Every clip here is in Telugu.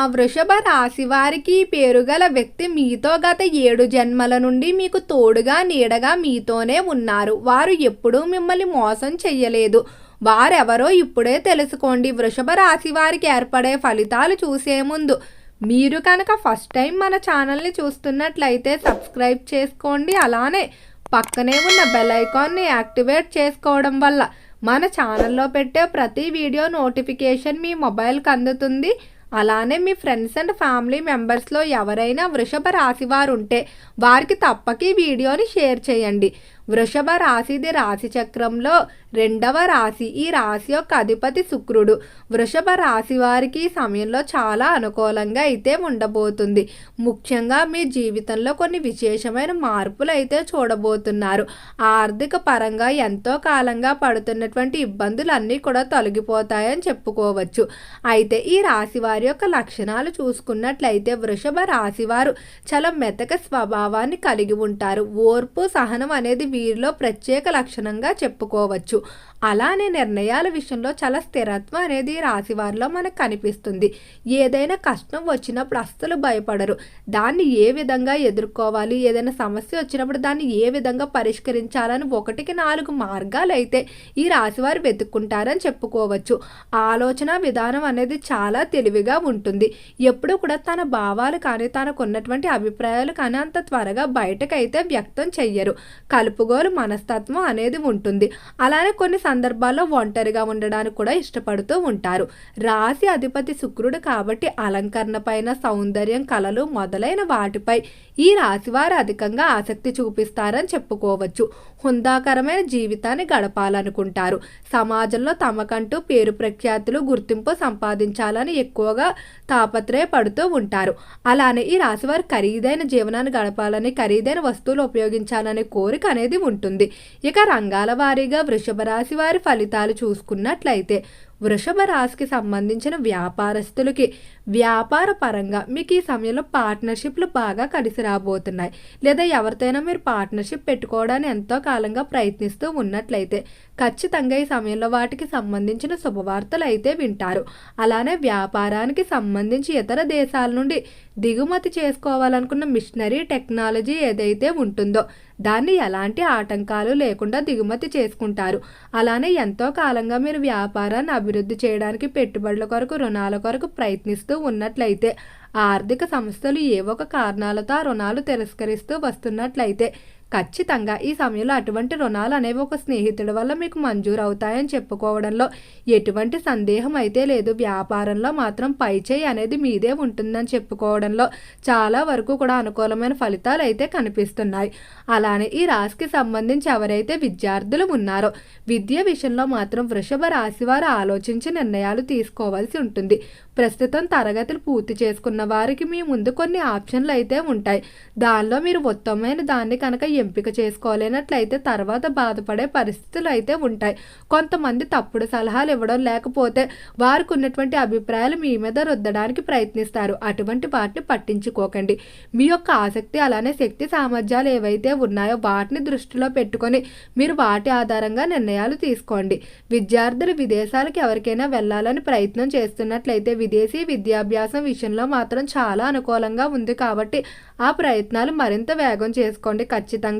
ఆ వృషభ రాశి వారికి పేరుగల వ్యక్తి మీతో గత ఏడు జన్మల నుండి మీకు తోడుగా నీడగా మీతోనే ఉన్నారు. వారు ఎప్పుడూ మిమ్మల్ని మోసం చెయ్యలేదు. వారెవరో ఇప్పుడే తెలుసుకోండి. వృషభ రాశి వారికి ఏర్పడే ఫలితాలు చూసే ముందు మీరు కనుక ఫస్ట్ టైం మన ఛానల్ని చూస్తున్నట్లయితే సబ్స్క్రైబ్ చేసుకోండి. అలానే పక్కనే ఉన్న బెల్ ఐకాన్ని యాక్టివేట్ చేసుకోవడం వల్ల మన ఛానల్లో పెట్టే ప్రతి వీడియో నోటిఫికేషన్ మీ మొబైల్కి అందుతుంది. అలానే మీ ఫ్రెండ్స్ అండ్ ఫ్యామిలీ మెంబర్స్లో ఎవరైనా వృషభ రాశి వారు ఉంటే వారికి తప్పక ఈ వీడియోని షేర్ చేయండి. వృషభ రాశిది రాశి చక్రంలో రెండవ రాశి ఈ రాశి యొక్క అధిపతి శుక్రుడు. వృషభ రాశి వారికి ఈ సమయంలో చాలా అనుకూలంగా అయితే ఉండబోతుంది. ముఖ్యంగా మీ జీవితంలో కొన్ని విశేషమైన మార్పులు అయితే చూడబోతున్నారు. ఆర్థిక పరంగా ఎంతో కాలంగా పడుతున్నటువంటి ఇబ్బందులన్నీ కూడా తొలగిపోతాయని చెప్పుకోవచ్చు. అయితే ఈ రాశి వారి యొక్క లక్షణాలు చూసుకున్నట్లయితే వృషభ రాశి వారు చాలా మెతక స్వభావాన్ని కలిగి ఉంటారు. ఓర్పు సహనం అనేది వీరిలో ప్రత్యేక లక్షణంగా చెప్పుకోవచ్చు. అలానే నిర్ణయాల విషయంలో చాలా స్థిరత్వం అనేది రాశివారిలో మనకు కనిపిస్తుంది. ఏదైనా కష్టం వచ్చినప్పుడు అస్సలు భయపడరు. దాన్ని ఏ విధంగా ఎదుర్కోవాలి? ఏదైనా సమస్య వచ్చినప్పుడు దాన్ని ఏ విధంగా పరిష్కరించాలని ఒకటికి నాలుగు మార్గాలు అయితే ఈ రాశివారు వెతుక్కుంటారని చెప్పుకోవచ్చు. ఆలోచన విధానం అనేది చాలా తెలివిగా ఉంటుంది. ఎప్పుడూ కూడా తన భావాలు కానీ తనకున్నటువంటి అభిప్రాయాలు కానీ అంత త్వరగా బయటకైతే వ్యక్తం చెయ్యరు. కలుపుగోలు మనస్తత్వం అనేది ఉంటుంది. అలానే కొన్ని సందర్భాల్లో ఒంటరిగా ఉండడానికి కూడా ఇష్టపడుతూ ఉంటారు. రాశి అధిపతి శుక్రుడు కాబట్టి అలంకరణ పైన సౌందర్యం కళలు మొదలైన వాటిపై ఈ రాశివారు అధికంగా ఆసక్తి చూపిస్తారని చెప్పుకోవచ్చు. హుందాకరమైన జీవితాన్ని గడపాలనుకుంటారు. సమాజంలో తమకంటూ పేరు ప్రఖ్యాతులు గుర్తింపు సంపాదించాలని ఎక్కువగా తాపత్రయపడుతూ ఉంటారు. అలానే ఈ రాశివారు ఖరీదైన జీవనాన్ని గడపాలని ఖరీదైన వస్తువులు ఉపయోగించాలనే కోరిక అనేది ఉంటుంది. ఇక రంగాల వారీగా వృషభ రాశి వారి ఫలితాలు చూసుకున్నట్లయితే వృషభ రాశికి సంబంధించిన వ్యాపారస్తులకి వ్యాపార పరంగా మీకు ఈ సమయంలో పార్ట్నర్షిప్లు బాగా కలిసి రాబోతున్నాయి. లేదా ఎవరితోనైనా మీరు పార్ట్నర్షిప్ పెట్టుకోవడానికి ఎంతో కాలంగా ప్రయత్నిస్తూ ఉన్నట్లయితే ఖచ్చితంగా ఈ సమయంలో వాటికి సంబంధించిన శుభవార్తలు అయితే వింటారు. అలానే వ్యాపారానికి సంబంధించి ఇతర దేశాల నుండి దిగుమతి చేసుకోవాలనుకున్న మిషనరీ టెక్నాలజీ ఏదైతే ఉంటుందో దాన్ని ఎలాంటి ఆటంకాలు లేకుండా దిగుమతి చేసుకుంటారు. అలానే ఎంతో కాలంగా మీరు వ్యాపారాన్ని అభివృద్ధి చేయడానికి పెట్టుబడుల కొరకు రుణాల కొరకు ప్రయత్నిస్తూ ఉన్నట్లయితే ఆర్థిక సంస్థలు ఏ ఒక కారణాలతో రుణాలు తిరస్కరిస్తూ వస్తున్నట్లయితే ఖచ్చితంగా ఈ సమయంలో అటువంటి రుణాలు అనేవి ఒక స్నేహితుడి వల్ల మీకు మంజూరు అవుతాయని చెప్పుకోవడంలో ఎటువంటి సందేహం అయితే లేదు. వ్యాపారంలో మాత్రం పైచేయి అనేది మీదే ఉంటుందని చెప్పుకోవడంలో చాలా వరకు కూడా అనుకూలమైన ఫలితాలు అయితే కనిపిస్తున్నాయి. అలానే ఈ రాశికి సంబంధించి ఎవరైతే విద్యార్థులు ఉన్నారో విద్య విషయంలో మాత్రం వృషభ రాశి వారు ఆలోచించి నిర్ణయాలు తీసుకోవాల్సి ఉంటుంది. ప్రస్తుతం తరగతులు పూర్తి చేసుకున్న వారికి మీ ముందు కొన్ని ఆప్షన్లు అయితే ఉంటాయి. దానిలో మీరు ఉత్తమమైన దాన్ని కనుక ఎంపిక చేసుకోలేనట్లయితే తర్వాత బాధపడే పరిస్థితులు అయితే ఉంటాయి. కొంతమంది తప్పుడు సలహాలు ఇవ్వడం లేకపోతే వారికి ఉన్నటువంటి అభిప్రాయాలు మీ మీద రుద్దడానికి ప్రయత్నిస్తారు. అటువంటి వాటిని పట్టించుకోకండి. మీ యొక్క ఆసక్తి అలానే శక్తి సామర్థ్యాలు ఏవైతే ఉన్నాయో వాటిని దృష్టిలో పెట్టుకొని మీరు వాటి ఆధారంగా నిర్ణయాలు తీసుకోండి. విద్యార్థులు విదేశాలకు ఎవరికైనా వెళ్ళాలని ప్రయత్నం చేస్తున్నట్లయితే విదేశీ విద్యాభ్యాసం విషయంలో మాత్రం చాలా అనుకూలంగా ఉంది కాబట్టి ఆ ప్రయత్నాలు మరింత వేగం చేసుకోండి. ఖచ్చితంగా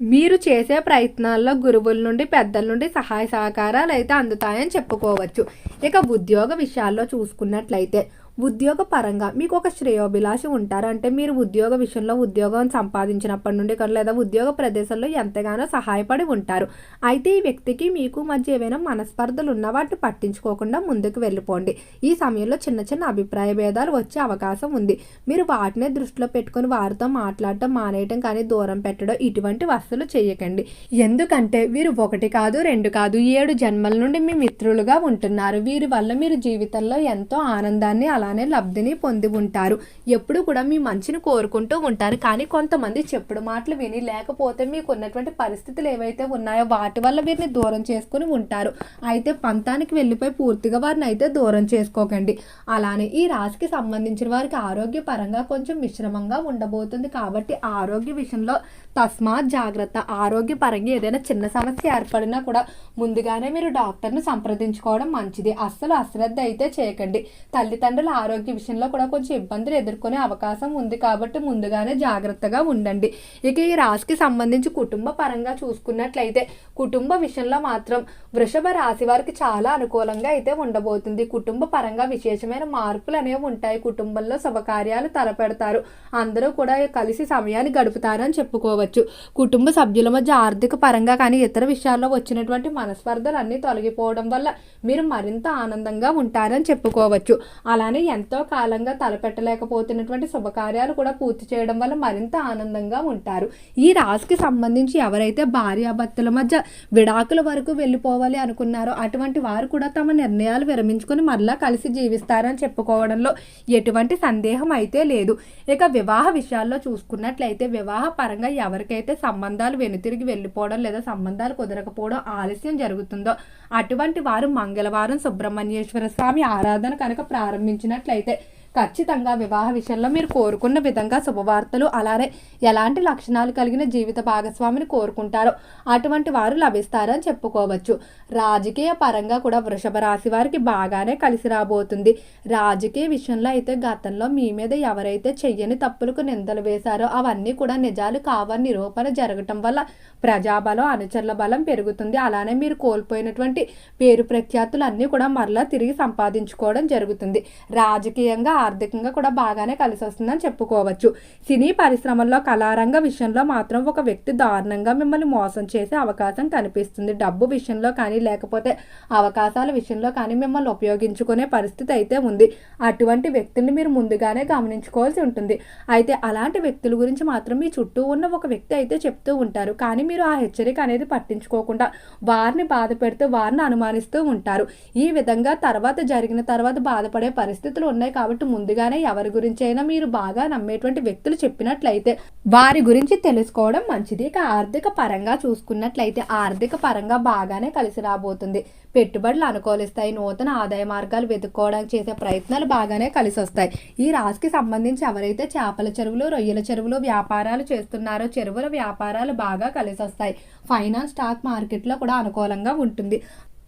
మీరు చేసే ప్రయత్నాల్లో గురువుల నుండి పెద్దల నుండి సహాయ సహకారాలు అయితే అందుతాయని చెప్పుకోవచ్చు. ఇక ఉద్యోగ విషయాల్లో చూసుకున్నట్లయితే ఉద్యోగపరంగా మీకు ఒక శ్రేయోభిలాషి ఉంటారు. అంటే మీరు ఉద్యోగ విషయంలో ఉద్యోగం సంపాదించినప్పటి నుండి కానీ లేదా ఉద్యోగ ప్రదేశంలో ఎంతగానో సహాయపడి ఉంటారు. అయితే ఈ వ్యక్తికి మీకు మధ్య ఏవైనా మనస్పర్ధలు ఉన్న వాటిని పట్టించుకోకుండా ముందుకు వెళ్ళిపోండి. ఈ సమయంలో చిన్న చిన్న అభిప్రాయ భేదాలు వచ్చే అవకాశం ఉంది. మీరు వాటినే దృష్టిలో పెట్టుకొని వారితో మాట్లాడటం మానేయటం కానీ దూరం పెట్టడం ఇటువంటి వస్తువులు చేయకండి. ఎందుకంటే వీరు ఒకటి కాదు రెండు కాదు ఏడు జన్మల నుండి మీ మిత్రులుగా ఉంటున్నారు. వీరి వల్ల మీరు జీవితంలో ఎంతో ఆనందాన్ని అలానే లబ్ధిని పొంది ఉంటారు. ఎప్పుడు కూడా మీ మంచిని కోరుకుంటూ ఉంటారు. కానీ కొంతమంది చెప్పుడు మాటలు విని లేకపోతే మీకు ఉన్నటువంటి పరిస్థితులు ఏవైతే ఉన్నాయో వాటి వల్ల వీరిని దూరం చేసుకుని ఉంటారు. అయితే పంతానికి వెళ్ళిపోయి పూర్తిగా వారిని అయితే దూరం చేసుకోకండి. అలానే ఈ రాశికి సంబంధించిన వారికి ఆరోగ్యపరంగా కొంచెం మిశ్రమంగా ఉండబోతుంది కాబట్టి ఆరోగ్య విషయంలో తస్మాత్ జాగ్రత్త. ఆరోగ్యపరంగా ఏదైనా చిన్న సమస్య ఏర్పడినా కూడా ముందుగానే మీరు డాక్టర్ను సంప్రదించుకోవడం మంచిది. అస్సలు అశ్రద్ధ అయితే చేయకండి. తల్లిదండ్రుల ఆరోగ్య విషయంలో కూడా కొంచెం ఇబ్బందులు ఎదుర్కొనే అవకాశం ఉంది కాబట్టి ముందుగానే జాగ్రత్తగా ఉండండి. ఇక ఈ రాశికి సంబంధించి కుటుంబ పరంగా చూసుకున్నట్లయితే కుటుంబ విషయంలో మాత్రం వృషభ రాశి వారికి చాలా అనుకూలంగా అయితే ఉండబోతుంది. కుటుంబ పరంగా విశేషమైన మార్పులు అనేవి ఉంటాయి. కుటుంబంలో శుభకార్యాలు తలపెడతారు. అందరూ కూడా కలిసి సమయాన్ని గడుపుతారని చెప్పుకోవచ్చు. కుటుంబ సభ్యుల మధ్య ఆర్థిక పరంగా కానీ ఇతర విషయాల్లో వచ్చినటువంటి మనస్పర్ధలు అన్నీ తొలగిపోవడం వల్ల మీరు మరింత ఆనందంగా ఉంటారని చెప్పుకోవచ్చు. అలానే ఎంతో కాలంగా తలపెట్టలేకపోతున్నటువంటి శుభకార్యాలు కూడా పూర్తి చేయడం వల్ల మరింత ఆనందంగా ఉంటారు. ఈ రాశికి సంబంధించి ఎవరైతే భార్యాభర్తల మధ్య విడాకుల వరకు వెళ్ళిపోవాలి అనుకున్నారో అటువంటి వారు కూడా తమ నిర్ణయాలు విరమించుకొని మరలా కలిసి జీవిస్తారని చెప్పుకోవడంలో ఎటువంటి సందేహం అయితే లేదు. ఇక వివాహ విషయాల్లో చూసుకున్నట్లయితే వివాహ పరంగా ఎవరికైతే సంబంధాలు వెనుతిరిగి వెళ్ళిపోవడం లేదా సంబంధాలు కుదరకపోవడం ఆలస్యం జరుగుతుందో అటువంటి వారు మంగళవారం సుబ్రహ్మణ్యేశ్వర స్వామి ఆరాధన కనుక ప్రారంభించిన ప్రారంభించినట్లయితే ఖచ్చితంగా వివాహ విషయంలో మీరు కోరుకున్న విధంగా శుభవార్తలు అలానే ఎలాంటి లక్షణాలు కలిగిన జీవిత భాగస్వామిని కోరుకుంటారో అటువంటి వారు లభిస్తారని చెప్పుకోవచ్చు. రాజకీయ పరంగా కూడా వృషభ రాశి వారికి బాగానే కలిసి రాబోతుంది. రాజకీయ విషయంలో అయితే గతంలో మీ మీద ఎవరైతే చెయ్యని తప్పులకు నిందలు వేశారో అవన్నీ కూడా నిజాలు కావని నిరూపణ జరగటం వల్ల ప్రజాబలం అనుచరుల బలం పెరుగుతుంది. అలానే మీరు కోల్పోయినటువంటి పేరు ప్రఖ్యాతులు అన్నీ కూడా మరలా తిరిగి సంపాదించుకోవడం జరుగుతుంది. రాజకీయంగా ఆర్థికంగా కూడా బాగానే కలిసి వస్తుందని చెప్పుకోవచ్చు. సినీ పరిశ్రమల్లో కళారంగ విషయంలో మాత్రం ఒక వ్యక్తి దారుణంగా మిమ్మల్ని మోసం చేసే అవకాశం కనిపిస్తుంది. డబ్బు విషయంలో కానీ లేకపోతే అవకాశాల విషయంలో కానీ మిమ్మల్ని ఉపయోగించుకునే పరిస్థితి అయితే ఉంది. అటువంటి వ్యక్తుల్ని మీరు ముందుగానే గమనించుకోవాల్సి ఉంటుంది. అయితే అలాంటి వ్యక్తుల గురించి మాత్రం మీ చుట్టూ ఉన్న ఒక వ్యక్తి అయితే చెప్తూ ఉంటారు. కానీ మీరు ఆ హెచ్చరిక అనేది పట్టించుకోకుండా వారిని బాధ పెడుతూ వారిని అనుమానిస్తూ ఉంటారు. ఈ విధంగా తర్వాత జరిగిన తర్వాత బాధపడే పరిస్థితులు ఉన్నాయి కాబట్టి ముందుగానే ఎవరి గురించైనా మీరు బాగా నమ్మేటువంటి వ్యక్తులు చెప్పినట్లయితే వారి గురించి తెలుసుకోవడం మంచిది. ఇక ఆర్థిక పరంగా చూసుకున్నట్లయితే ఆర్థిక పరంగా బాగానే కలిసి రాబోతుంది. పెట్టుబడులు అనుకూలిస్తాయి. నూతన ఆదాయ మార్గాలు వెతుక్కోవడానికి చేసే ప్రయత్నాలు బాగానే కలిసి వస్తాయి. ఈ రాశికి సంబంధించి ఎవరైతే చేపల చెరువులు రొయ్యల చెరువులు వ్యాపారాలు చేస్తున్నారో చెరువుల వ్యాపారాలు బాగా కలిసి వస్తాయి. ఫైనాన్స్ స్టాక్ మార్కెట్లో కూడా అనుకూలంగా ఉంటుంది.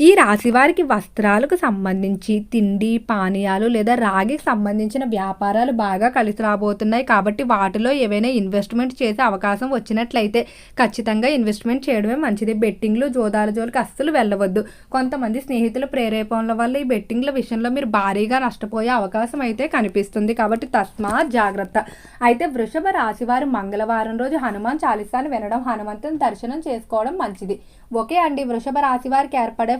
ఈ రాశి వారికి వస్త్రాలకు సంబంధించి తిండి పానీయాలు లేదా రాగికి సంబంధించిన వ్యాపారాలు బాగా కలిసి రాబోతున్నాయి. కాబట్టి వాటిలో ఏవైనా ఇన్వెస్ట్మెంట్ చేసే అవకాశం వచ్చినట్లయితే ఖచ్చితంగా ఇన్వెస్ట్మెంట్ చేయడమే మంచిది. బెట్టింగ్లు జోదాల జోలికి అస్సలు వెళ్ళవద్దు. కొంతమంది స్నేహితుల ప్రేరేపణల వల్ల ఈ బెట్టింగ్ల విషయంలో మీరు భారీగా నష్టపోయే అవకాశం అయితే కనిపిస్తుంది. కాబట్టి తస్మాత్ జాగ్రత్త. అయితే వృషభ రాశి వారు మంగళవారం రోజు హనుమాన్ చాలీసాను వినడం హనుమంతుని దర్శనం చేసుకోవడం మంచిది. ఓకే అండి. వృషభ రాశి వారికి ఏర్పడే